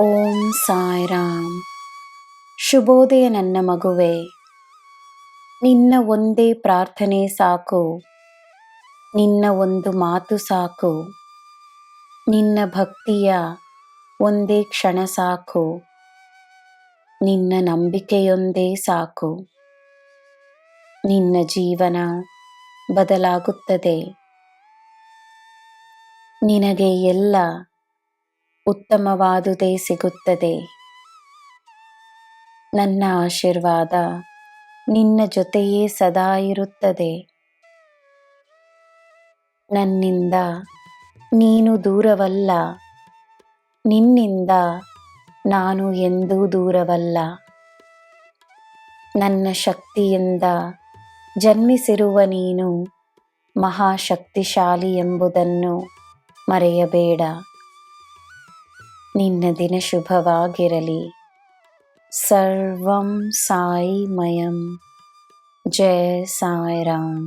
ಓಂ ಸಾಯಿರಾಮ್. ಶುಭೋದಯ ನನ್ನ ಮಗುವೆ. ನಿನ್ನ ಒಂದೇ ಪ್ರಾರ್ಥನೆ ಸಾಕು. ನಿನ್ನ ಒಂದು ಮಾತು ಸಾಕು. ನಿನ್ನ ಭಕ್ತಿಯ ಒಂದೇ ಕ್ಷಣ ಸಾಕು. ನಿನ್ನ ನಂಬಿಕೆಯೊಂದೇ ಸಾಕು. ನಿನ್ನ ಜೀವನ ಬದಲಾಗುತ್ತದೆ. ನಿನಗೆ ಎಲ್ಲ ಉತ್ತಮವಾದುದೇ ಸಿಗುತ್ತದೆ. ನನ್ನ ಆಶೀರ್ವಾದ ನಿನ್ನ ಜೊತೆಯೇ ಸದಾ ಇರುತ್ತದೆ. ನನ್ನಿಂದ ನೀನು ದೂರವಲ್ಲ. ನಿನ್ನಿಂದ ನಾನು ಎಂದೂ ದೂರವಲ್ಲ. ನನ್ನ ಶಕ್ತಿಯಿಂದ ಜನ್ಮಿಸಿರುವ ನೀನು ಮಹಾಶಕ್ತಿಶಾಲಿ ಎಂಬುದನ್ನು ಮರೆಯಬೇಡ. ನಿನ್ನ ದಿನ ಶುಭವಾಗಿರಲಿ ಸರ್ವಂ ಸಾಯಿಮಯಂ ಜಯ ಸಾಯಿರಾಮ್